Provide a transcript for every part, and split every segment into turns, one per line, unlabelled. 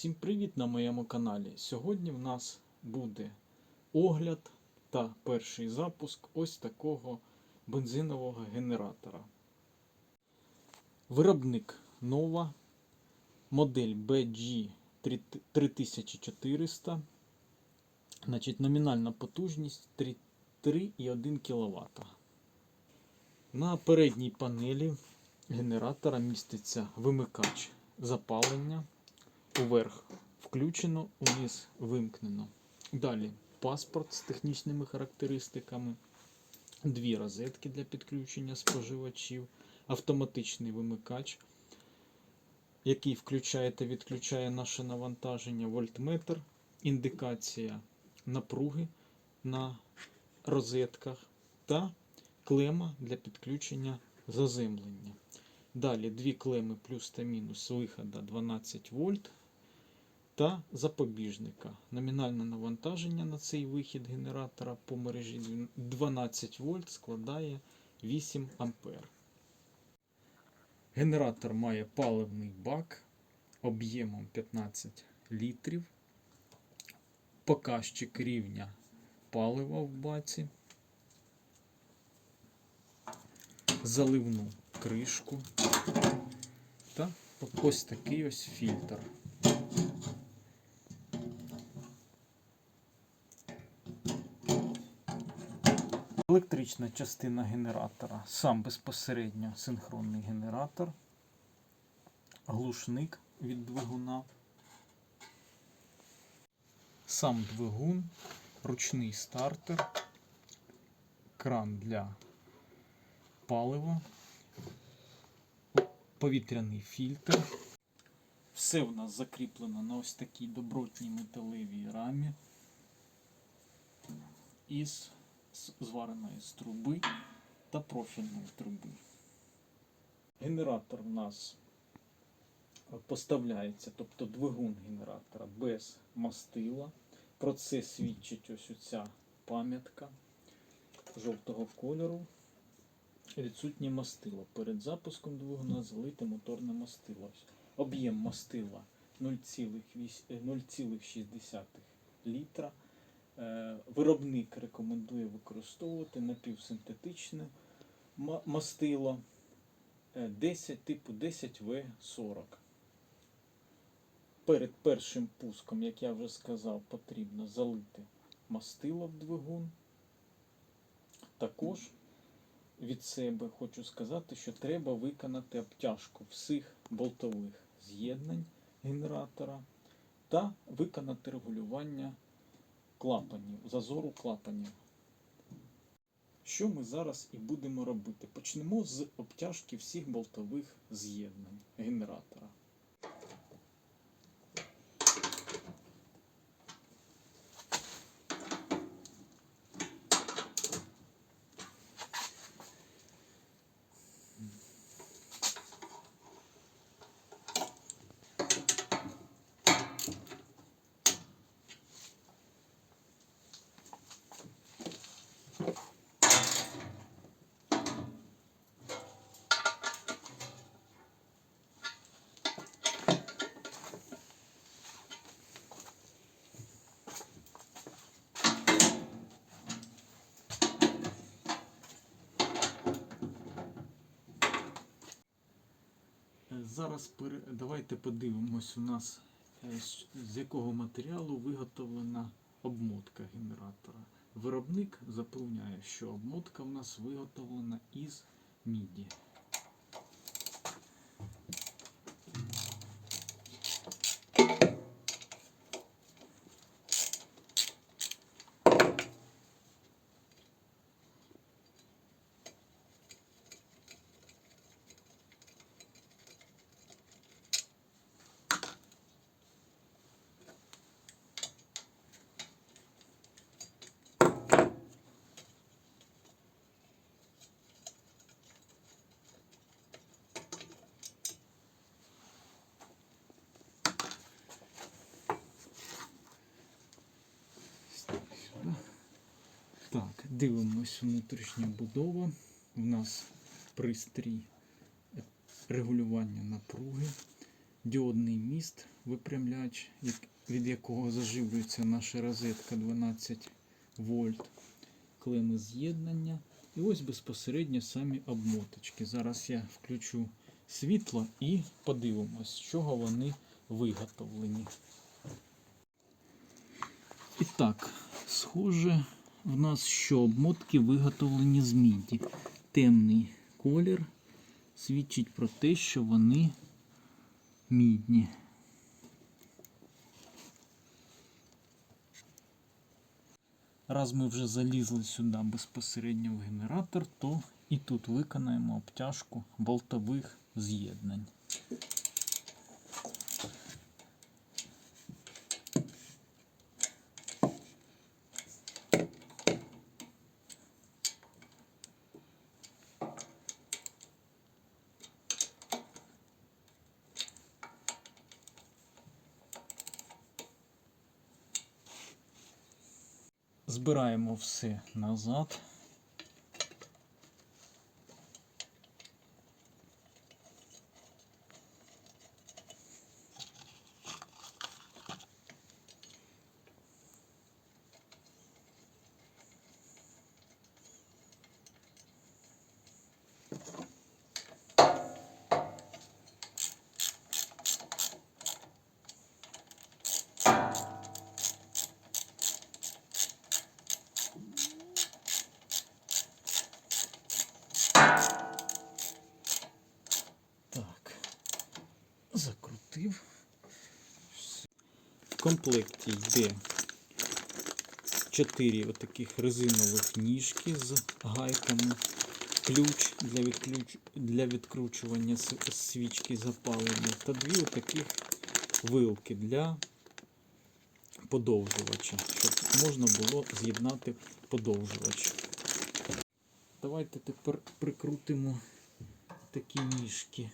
Всім привіт на моєму каналі. Сьогодні в нас буде огляд та перший запуск ось такого бензинового генератора. Виробник Nova, модель BG 3400. Значить, номінальна потужність 3,1 кВт. На передній панелі генератора міститься вимикач запалення. Уверх. Включено, униз вимкнено. Далі. Паспорт з технічними характеристиками, дві розетки для підключення споживачів, автоматичний вимикач, який включає та відключає наше навантаження, вольтметр, індикація напруги на розетках. Та клема для підключення заземлення. Далі. Дві клеми плюс та мінус виходу 12 вольт та запобіжника. Номінальне навантаження на цей вихід генератора по мережі 12 вольт складає 8 ампер. Генератор має паливний бак об'ємом 15 літрів. Показчик рівня палива в баці. Заливну кришку та ось такий ось фільтр. Електрична частина генератора, сам безпосередньо синхронний генератор, глушник від двигуна, сам двигун, ручний стартер, кран для палива, повітряний фільтр. Все в нас закріплено на ось такій добротній металевій рамі із звареної з труби та профільної труби. Генератор в нас е, поставляється, тобто двигун генератора без мастила. Про це свідчить ось оця пам'ятка жовтого кольору. Відсутнє мастило. Перед запуском двигуна залите моторне мастило. Об'єм мастила 0,8 е, 0,6 літра. Е, Виробник рекомендує використовувати напівсинтетичне мастило е, 10 типу 10В40. Перед першим пуском, як я вже сказав, потрібно залити мастило в двигун. Також від себе хочу сказати, що треба виконати обтяжку всіх болтових з'єднань генератора та виконати регулювання клапанів, зазору клапанів. Що ми зараз і будемо робити? Почнемо з обтяжки всіх болтових з'єднань генератора. Зараз давайте подивимось у нас е, з- якого матеріалу виготовлена обмотка генератора. Виробник запевняє, що обмотка в нас виготовлена із міді. Так, дивимось внутрішня будова. У нас пристрій регулювання напруги. діодний міст, випрямляч, від якого заживлюється наша розетка 12 вольт, клеми з'єднання. І ось безпосередньо самі обмоточки. Зараз я включу світло і подивимось, з чого вони виготовлені. І так, схоже, в нас що обмотки виготовлені з міді. Темний колір свідчить про те, що вони мідні. Раз ми вже залізли сюди безпосередньо в генератор, то і тут виконаємо обтяжку болтових з'єднань. Збираємо все назад. Так, закрутив. В комплекті йде 4 отаких резинових ніжки з гайками, ключ для, відключ... для відкручування свічки запалення та дві отаких вилки для подовжувача, щоб можна було з'єднати подовжувач. Давайте тепер прикрутимо такі ніжки.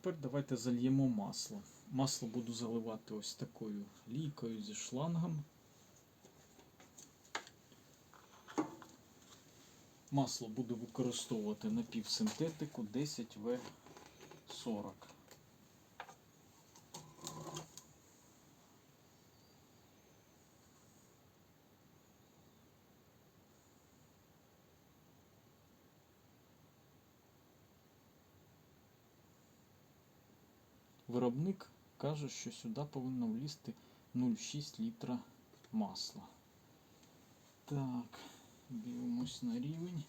Тепер давайте зальємо масло. Масло буду заливати ось такою лійкою зі шлангом. Масло буду використовувати напівсинтетику 10В40. Виробник каже, що сюди повинно влізти 0,6 літра масла. Так, дивимось на рівень.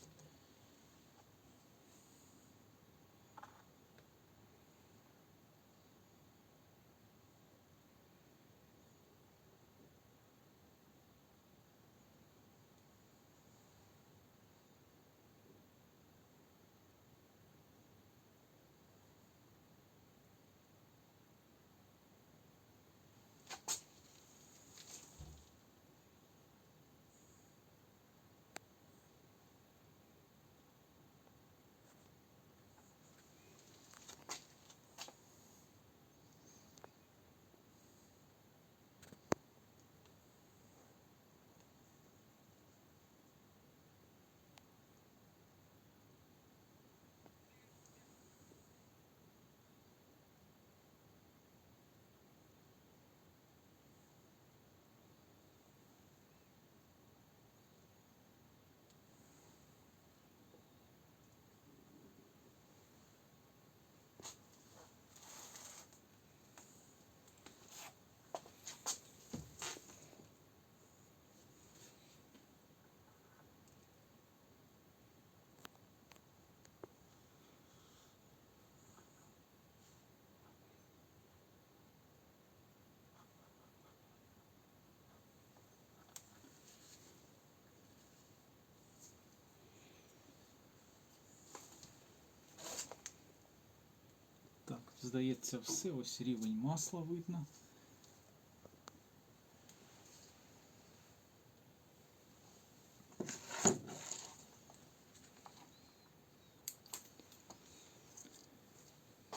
Здається, все. Ось рівень масла видно.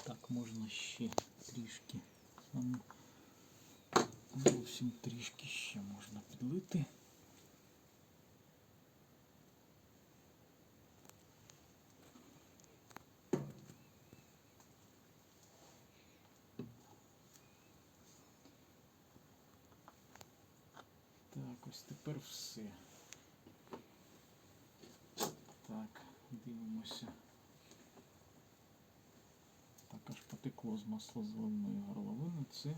Так, можна ще трішки. Саме зовсім трішки ще можна підлити. Так, ось тепер все. Так, дивимося. Так, аж потекло горловини. Це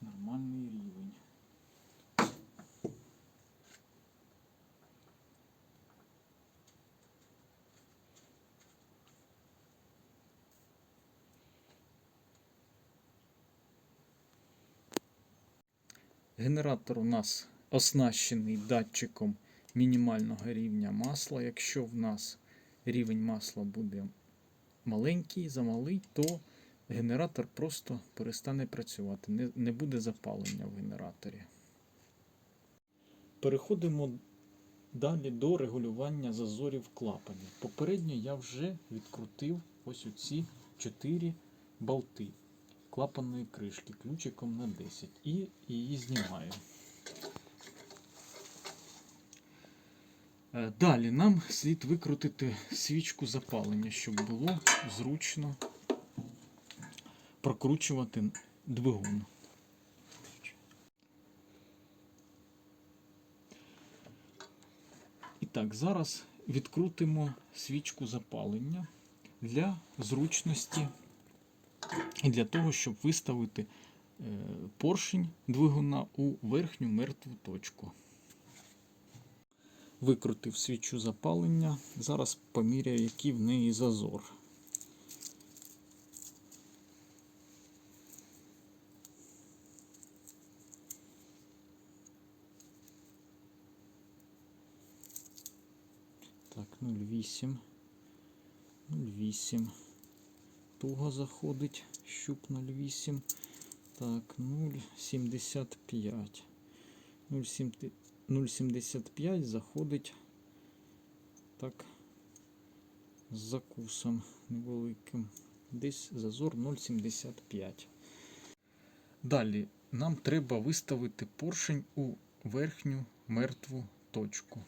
нормальний рівень. Генератор у нас оснащений датчиком мінімального рівня масла. Якщо в нас рівень масла буде маленький, замалий, то генератор просто перестане працювати, не, не буде запалення в генераторі. Переходимо далі до регулювання зазорів клапанів. Попередньо я вже відкрутив ось оці 4 болти клапанної кришки ключиком на 10 і її знімаю. Е, Далі нам слід викрутити свічку запалення, щоб було зручно прокручувати двигун. І так, зараз відкрутимо свічку запалення для зручності і для того, щоб виставити е, поршень двигуна у верхню мертву точку. Викрутив свічу запалення. Зараз поміряю, який в неї зазор. Так, 0,8. 0,8. Туго заходить. Щуп 0,8. Так, 0,75. 0,75. 0,75 заходить так з закусом невеликим. Десь зазор 0,75. Далі нам треба виставити поршень у верхню мертву точку.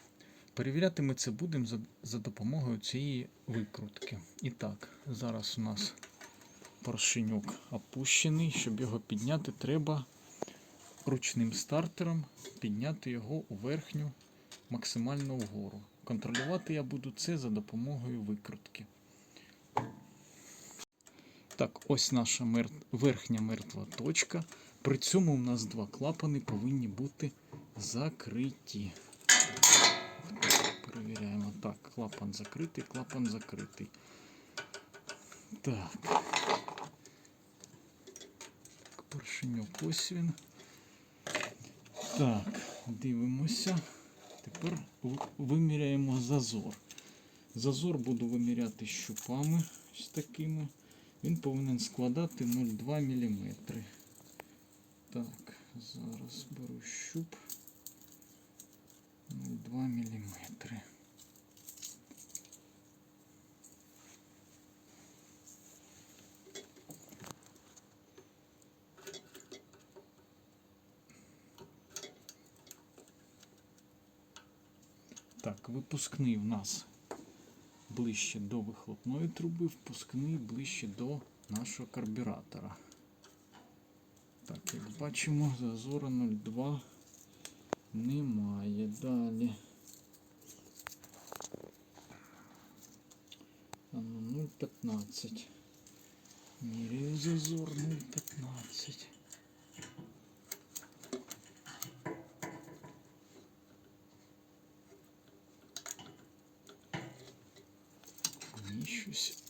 Перевіряти ми це будемо за, допомогою цієї викрутки. І так, зараз у нас поршеньок опущений. Щоб його підняти, треба ручним стартером підняти його у верхню максимально вгору. Контролювати я буду це за допомогою викрутки. Так, ось наша мер... верхня мертва точка. При цьому у нас два клапани повинні бути закриті. Так, клапан закритий, клапан закритий. Так. Поршеньок ось він. Так, дивимося. Тепер виміряємо зазор. Зазор буду виміряти щупами ось такими. Він повинен складати 0,2 мм. Так, зараз беру щуп. 0,2 мм. Так, випускний в нас ближче до вихлопної труби, впускний ближче до нашого карбюратора. Так, як бачимо, зазора 0,2 немає. Далі. Ну 0,15. Міряю зазор 0,15. Ні, щось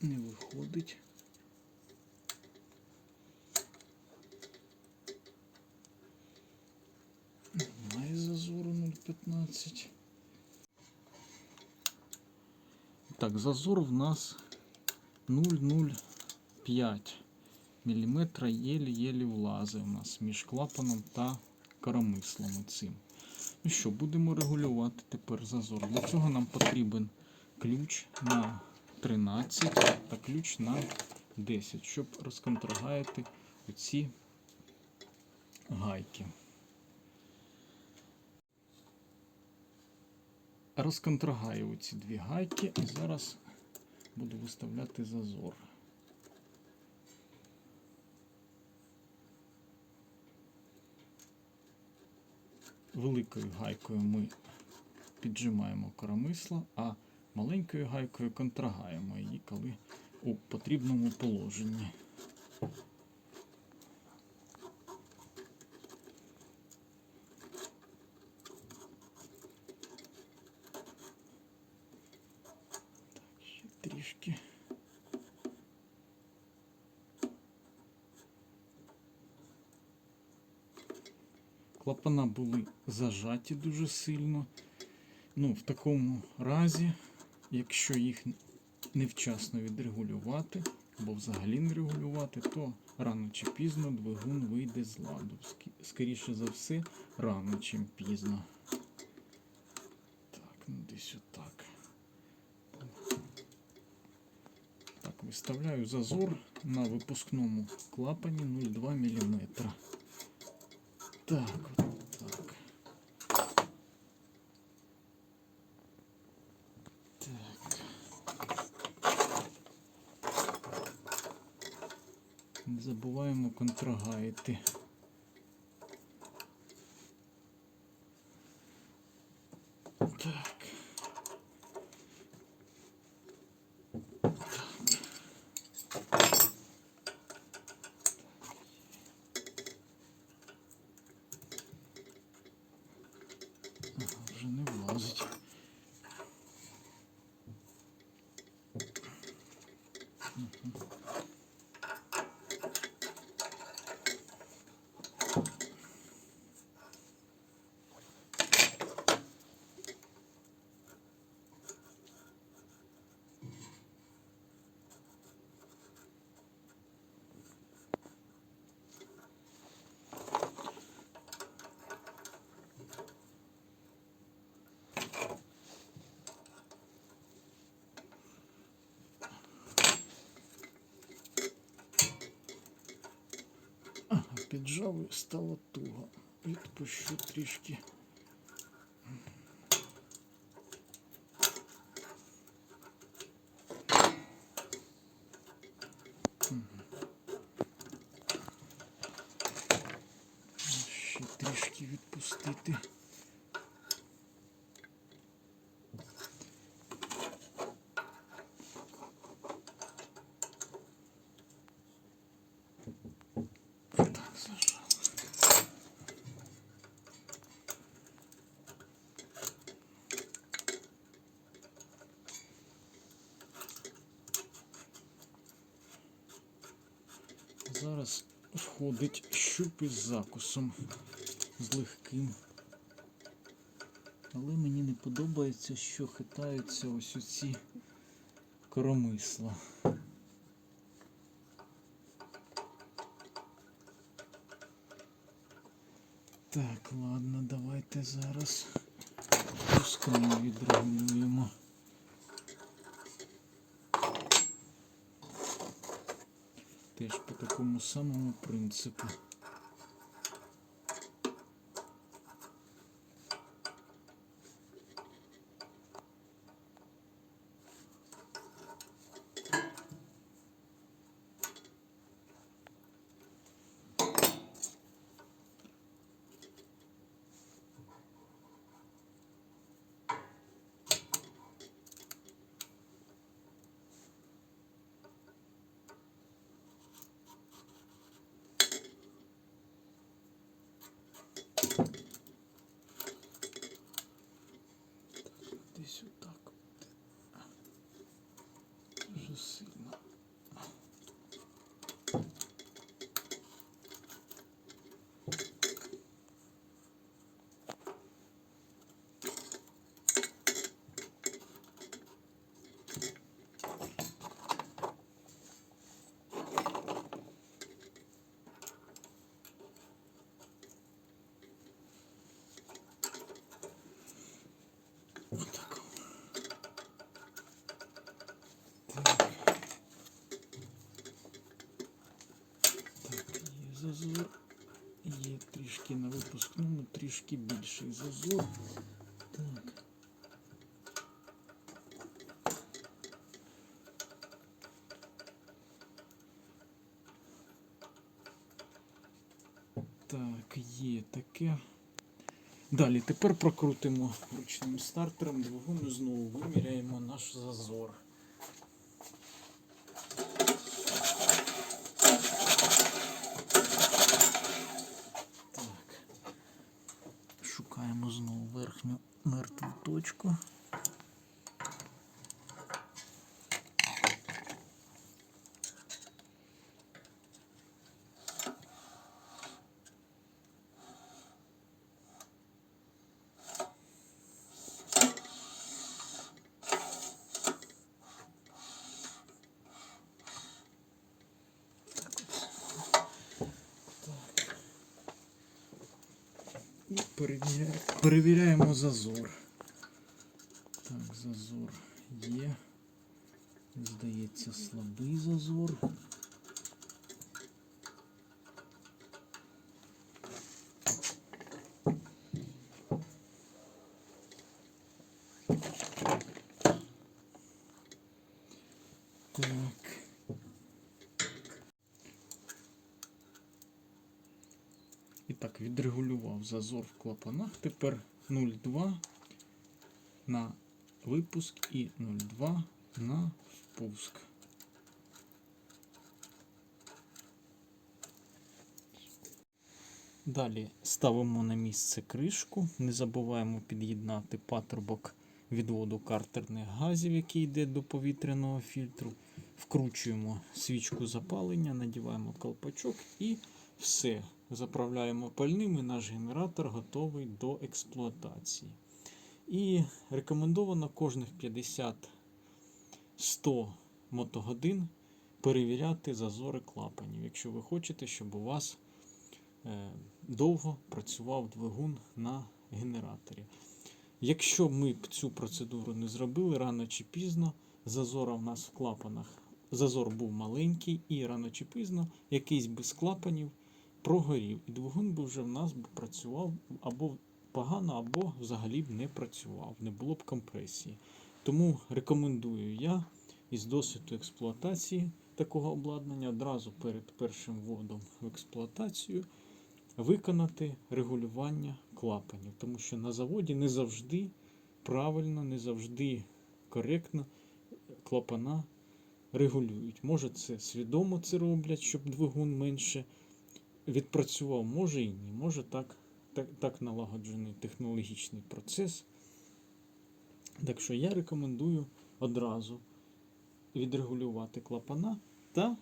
не виходить. Немає зазору 0,15. Так, зазор в нас 0,05. мм єлі-єлі влазить у нас між клапаном та коромислом цим. Ну що, будемо регулювати тепер зазор. Для цього нам потрібен ключ на 13 та ключ на 10, щоб розконтрагаяти оці гайки. Розконтрагаю ці дві гайки і зараз буду виставляти зазор. Великою гайкою ми піджимаємо коромисло, а маленькою гайкою контрагаємо її, коли у потрібному положенні. Трішки. Клапана були зажаті дуже сильно. Ну, в такому разі, якщо їх невчасно відрегулювати, або взагалі не регулювати, то рано чи пізно двигун вийде з ладу. Скоріше за все, рано, чим пізно. Так, ну десь отак. Так, виставляю зазор на випускному клапані 0,2 мм. Так, от так. Так. Не забуваємо контрагайти. Так. Ага, вже не влазить. Піджав стало туго. Відпущу трішки. Мгм. Ще трішки відпустити. Так, зажав. Зараз входить щуп із закусом з легким. Але мені не подобається, що хитаються ось оці коромисла. Так, ладно, давайте зараз пускаємо відрегулюємо. Теж по такому самому принципу. Зазор. Є трішки на випускному, ну, трішки більший зазор. Таке. Далі, тепер прокрутимо ручним стартером двигун і знову виміряємо наш зазор. Так. Шукаємо знову верхню мертву точку. І перевіряємо, зазор. Так, зазор є. Здається, слабий зазор. Так. І так, відрегулював зазор в клапанах. Тепер 0,2 на випуск і 0,2 на впуск. Далі ставимо на місце кришку. Не забуваємо під'єднати патрубок відводу картерних газів, який йде до повітряного фільтру. Вкручуємо свічку запалення, надіваємо колпачок і все. Заправляємо пальним і наш генератор готовий до експлуатації. І рекомендовано кожних 50-100 мотогодин перевіряти зазори клапанів, якщо ви хочете, щоб у вас е, довго працював двигун на генераторі. Якщо ми б цю процедуру не зробили, рано чи пізно зазора в нас в клапанах. Зазор був маленький, і рано чи пізно якийсь без клапанів прогорів. І двигун би вже в нас працював або погано, або взагалі б не працював, не було б компресії. Тому рекомендую я із досвіду експлуатації такого обладнання одразу перед першим вводом в експлуатацію виконати регулювання клапанів, тому що на заводі не завжди правильно, не завжди коректно клапана регулюють. Може, це свідомо це роблять, щоб двигун менше відпрацював, може і ні. Може так, так, так налагоджений технологічний процес. Так що я рекомендую одразу відрегулювати клапана та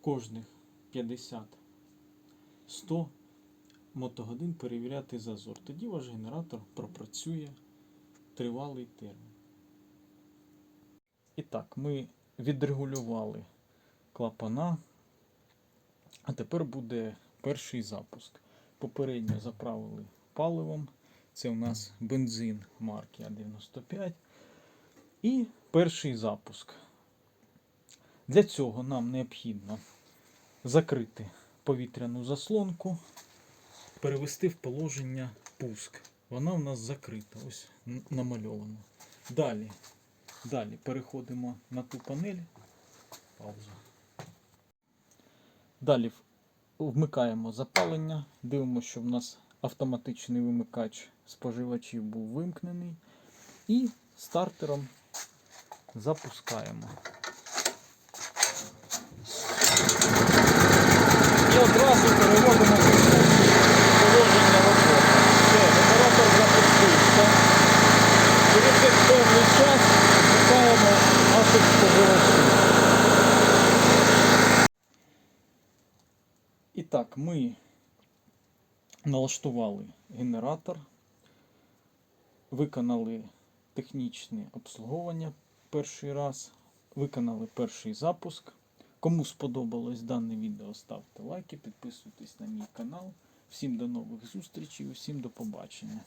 кожних 50-100 мотогодин перевіряти зазор. Тоді ваш генератор пропрацює тривалий термін. І так, ми відрегулювали клапана. А тепер буде перший запуск. Попередньо заправили паливом. Це у нас бензин марки А95. І перший запуск. Для цього нам необхідно закрити повітряну заслонку, перевести в положення пуск. Вона у нас закрита, ось намальована. Далі, далі переходимо на ту панель. Пауза. Далі вмикаємо запалення, дивимося, щоб у нас автоматичний вимикач споживачів був вимкнений. І стартером запускаємо. І одразу переводимо в положення роботи. Все, генератор запустився. Через певний час вмикаємо наших споживачів. Так, ми налаштували генератор, виконали технічне обслуговування перший раз, виконали перший запуск. Кому сподобалось дане відео, ставте лайки, підписуйтесь на мій канал. Всім до нових зустрічей, усім до побачення.